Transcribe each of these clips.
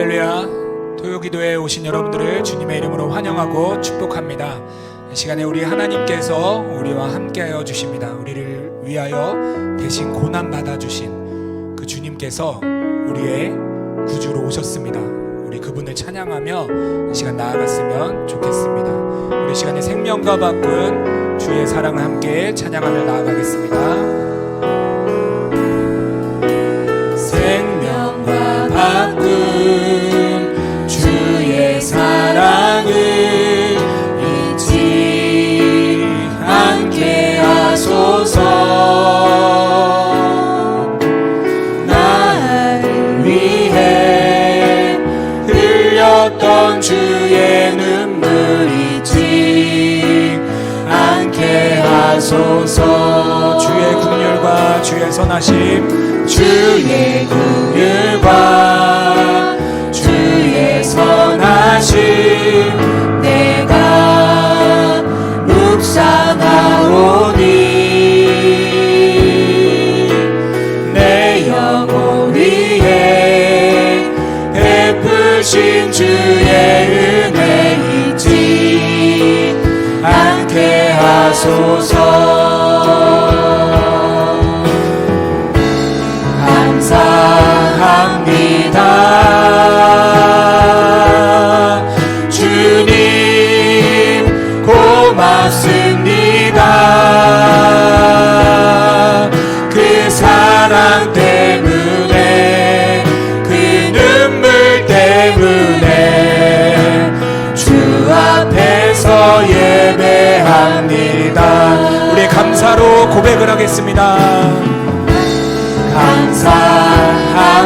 할렐루야. 토요기도에 오신 여러분들을 주님의 이름으로 환영하고 축복합니다. 이 시간에 우리 하나님께서 우리와 함께하여 주십니다. 우리를 위하여 대신 고난 받아 주신 그 주님께서 우리의 구주로 오셨습니다. 우리 그분을 찬양하며 이 시간 나아갔으면 좋겠습니다. 우리 시간에 생명과 바꾼 주의 사랑을 함께 찬양하며 나아가겠습니다. 주의 사랑을 잊지 않게 하소서. 나를 위해 흘렸던 주의 눈물 잊지 않게 하소서. 주의 국률과 주의 선하심. 주의 국 하 고백을 하겠습니다. 감사합니다.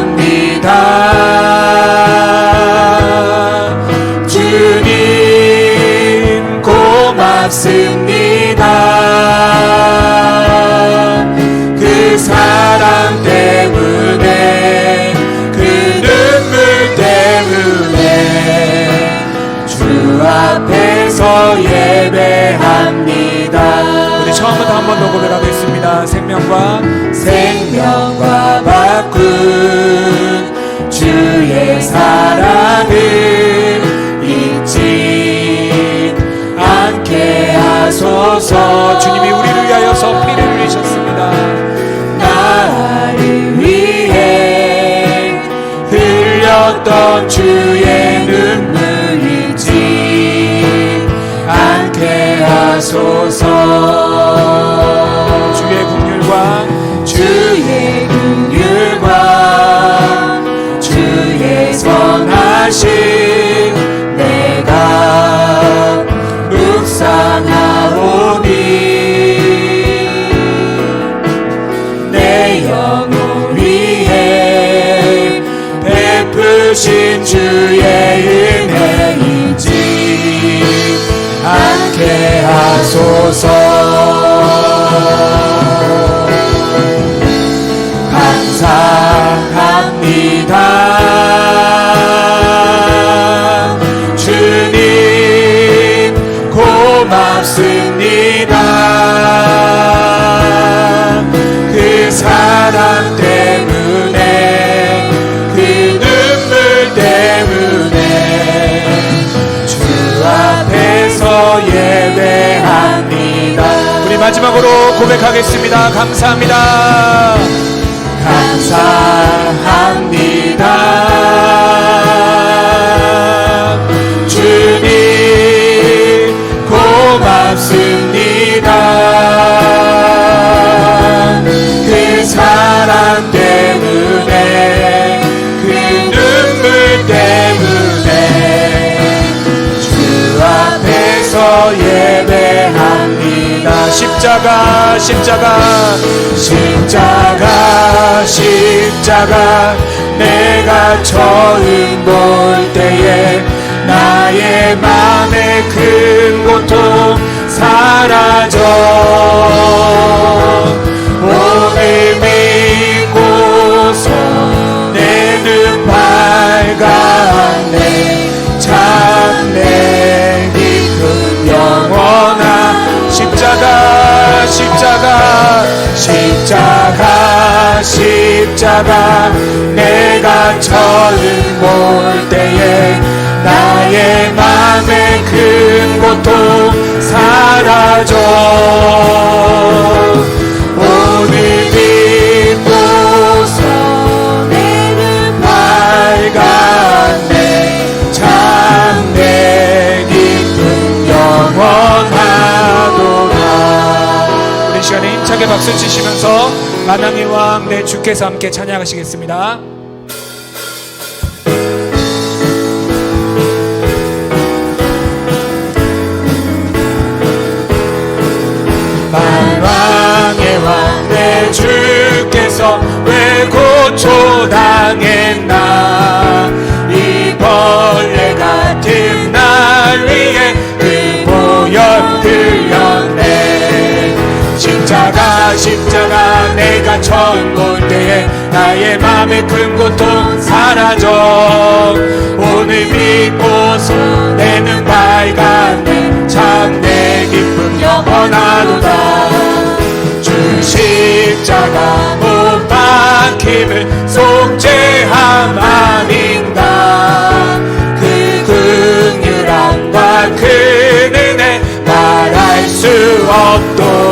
주님 고맙습니다. 그 사랑 때문에 그 눈물 때문에 주 앞에서 예배합니다. 처음부터 한 번 더 고백하겠습니다. 생명과 생명과 바꾼 주의 사랑을 잊지 않게 하소서. 주님이 우리를 위하여서 피를 흘리셨습니다. 나를 위해 흘렸던 주의 눈물 잊지 않게 하소서 고백하겠습니다. 감사합니다. 감사합니다 십자가 십자가 십자가. 내가 처음 볼 때에 나의 맘의 큰 고통 사라 십자가 내가 처음 볼 때에 나의 맘의 큰 고통 사라져 힘차게 박수 치시면서 만왕의 왕내 주께서 함께 찬양하시겠습니다. 만왕의 왕 내 주께서 왜 고초당했나 내가 처음 볼 때에 나의 맘의 큰 고통 사라져. 오늘 믿고서 내는 밝았네. 참내 기쁨 영원하도다. 주 십자가 못 박힘을 속죄함 아닌가? 그 긍휼함과 그 은혜 말할 수 없도다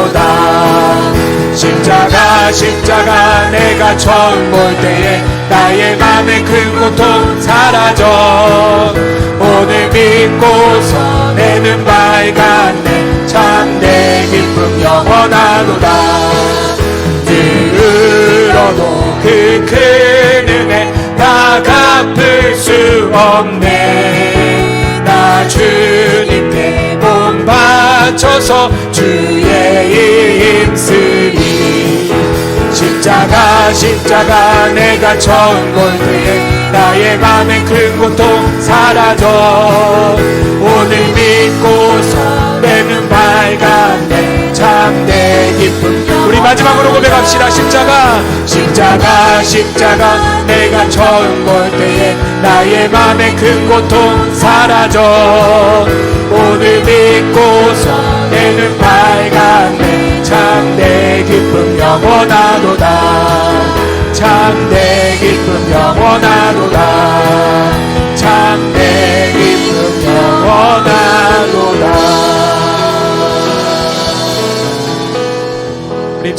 십자가 내가 처음 볼 때에 나의 맘의 큰 고통 사라져. 오늘 믿고서 내는 참내 기쁨 영원하도다. 들어도 그 큰 은혜 다 갚을 수 없네. 나 주님께 몸 바쳐서 주의 힘쓰리 십자가 십자가 내가 처음 볼 때에 나의 맘의 큰 고통 사라져. 오늘 믿고서 내는 밝았네 참내 기쁨 우리 마지막으로 고백합시다. 십자가 십자가 십자가. 내가 처음 볼 때에 나의 맘의 큰 고통 사라져. 오늘 믿고서 내는 밝았네 참내 기쁨 영원하도다. 참내 기쁨 영원하도다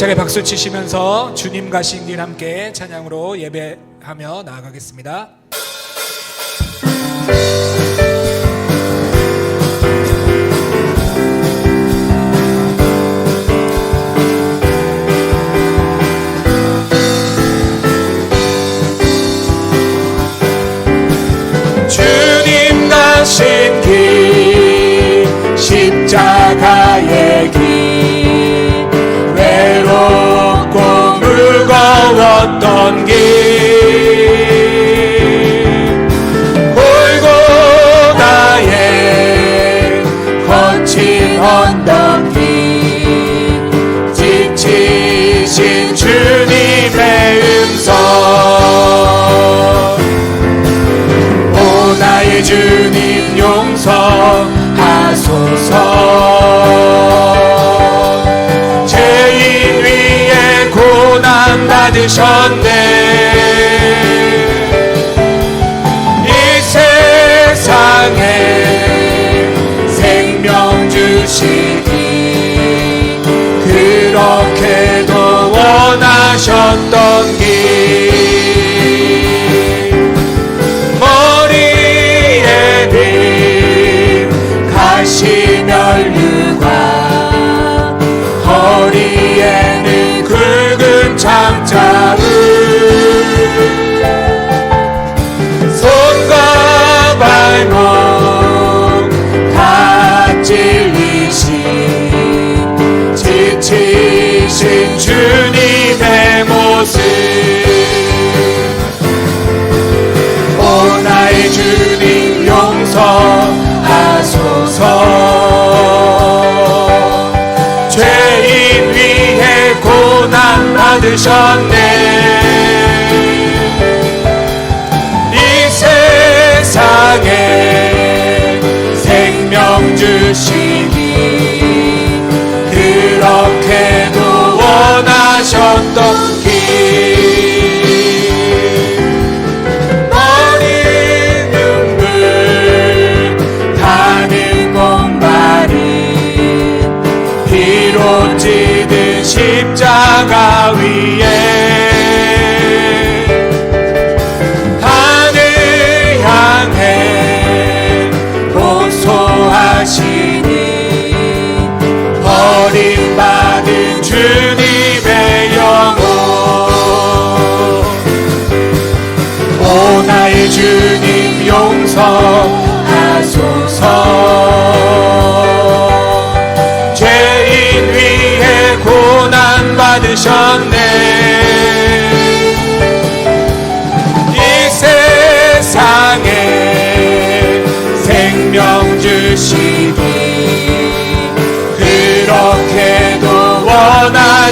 힘차게 박수 치시면서 주님 가신 길 함께 찬양으로 예배하며 나아가겠습니다. 받으셨네. 이 세상에 생명 주시기 그렇게도 원하셨던 길 받으셨네. 이 세상에 생명 주시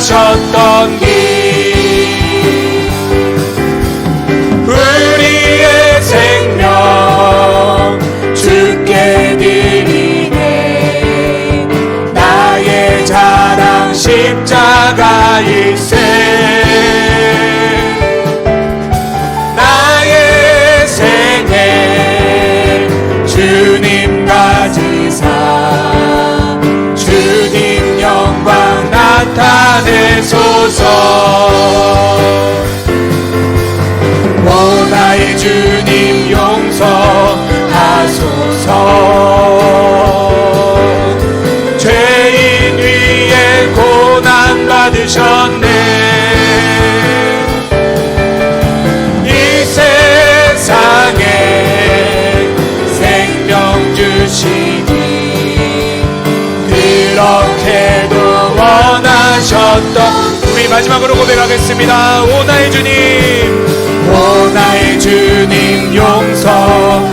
원하셨던 길. 우리의 생명 주께 드리네. 나의 자랑 십자가일세 나타내소서. 오 나의 주님 용서하소서 마지막으로 고백하겠습니다. 오 나의 주님. 오 나의 주님 용서하소서.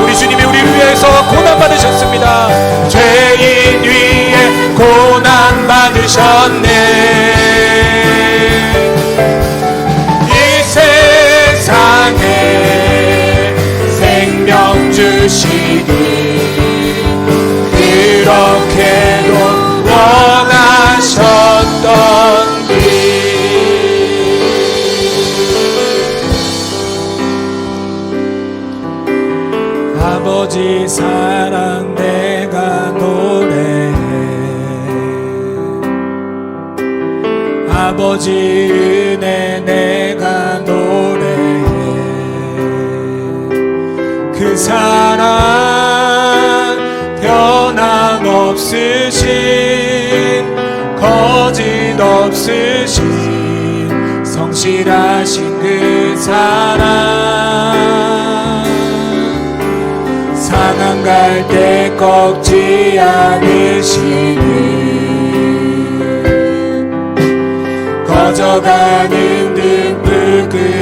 우리 주님이 우리를 위해서 고난 받으셨습니다. 죄인 위에 고난 받으셨네 사랑 변함 없으신 거짓 없으신 성실하신 그 사랑. 상한 갈때 꺾지 않으시니 꺼져가는 등불 끄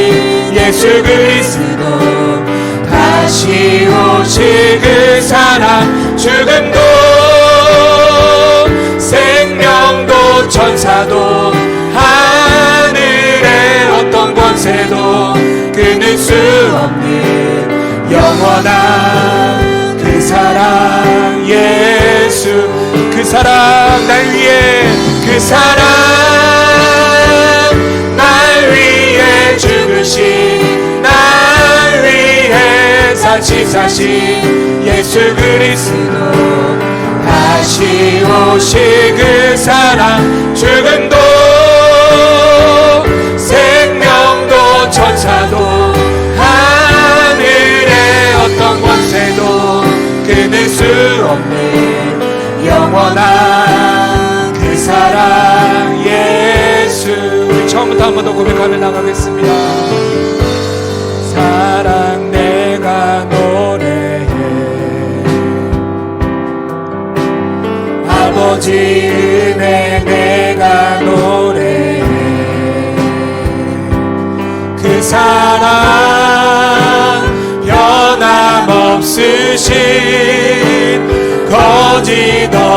예수 그리스도 다시 오실 그 사랑 죽음도 생명도 천사도 하늘의 어떤 권세도 끊을 수 없는 영원한 그 사랑 예수 그 사랑 날 위해 그 사랑 다시 사신 예수 그리스도. 다시 오실 그 사랑 죽음도 생명도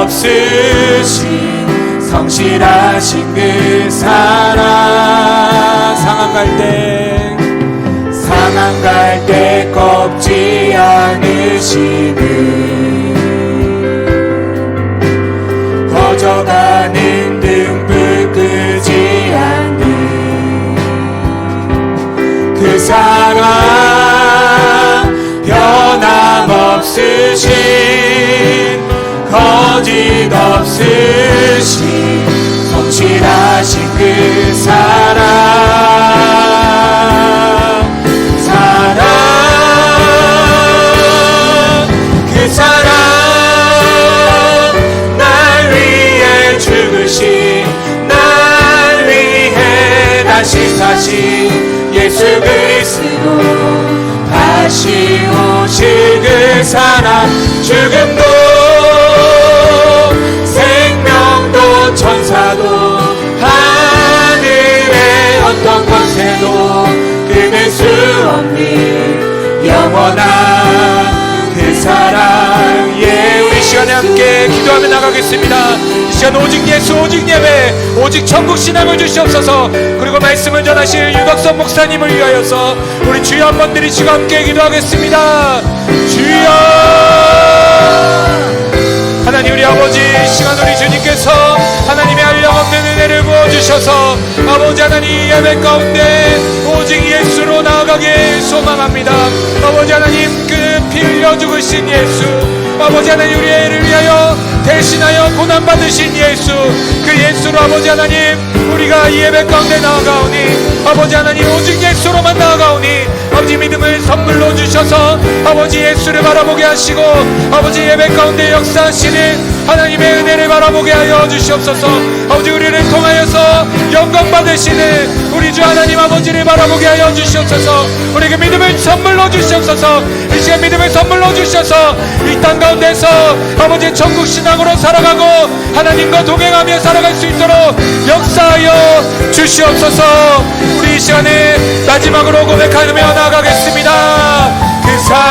없으신 성실하신 그 사랑. 상한 갈때 상한 갈때 꺾지 않으시는 없는 영원한 그 사랑. 예 우리 시간에 함께 기도하며 나가겠습니다. 이 시간 오직 예수 오직 예배 오직 천국 신앙을 주시옵소서. 그리고 말씀을 전하실 유덕선 목사님을 위하여서 우리 주여 한번 드리시고 함께 기도하겠습니다. 주여! 하나님 우리 아버지 이 시간 우리 주님께서 하나님의 한량없는 은혜를 부어주셔서 아버지 하나님 이 예배 가운데 오직 예수로 나아가길 소망합니다. 아버지 하나님 그피 흘려 죽으신 예수 아버지 하나님 우리의 애를 위하여 대신하여 고난받으신 예수 그 예수로 아버지 하나님 우리가 이 예배 가운데 나아가오니 아버지 하나님 오직 예수로만 나아가오니 아버지 믿음을 선물로 주셔서 아버지 예수를 바라보게 하시고 아버지 예배 가운데 역사하시는 하나님의 은혜를 바라보게 하여 주시옵소서. 아버지 우리를 통하여서 영광 받으시는 우리 주 하나님 아버지를 바라보게 하여 주시옵소서. 우리에게 믿음을 선물로 주시옵소서. 이 시간 믿음을 선물로 주셔서 이 땅 가운데서 아버지 천국 신앙으로 살아가고 하나님과 동행하며 살아갈 수 있도록 역사하여 주시옵소서. 우리 이 시간에 마지막으로 고백하며 나아가겠습니다. 그 사랑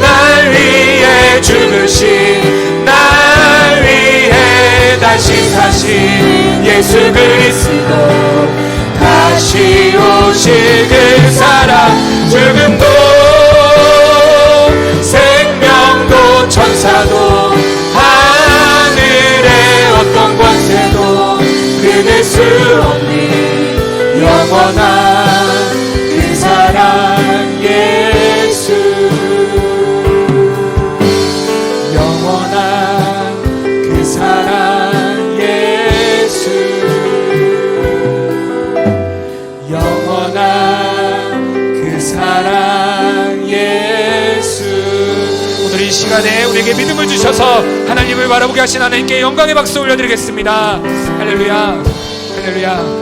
날 위해 죽으신 날 위해 다시 사신 예수 그리스도 다시 오실 그 사랑. 죽음도 생명도 천사도 하늘의 어떤 권세도 끊을 수 없는 영원한 시간에 우리에게 믿음을 주셔서 하나님을 바라보게 하신 하나님께 영광의 박수 올려드리겠습니다. 할렐루야. 할렐루야